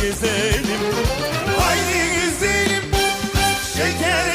gezelim Haydi güzelim şeker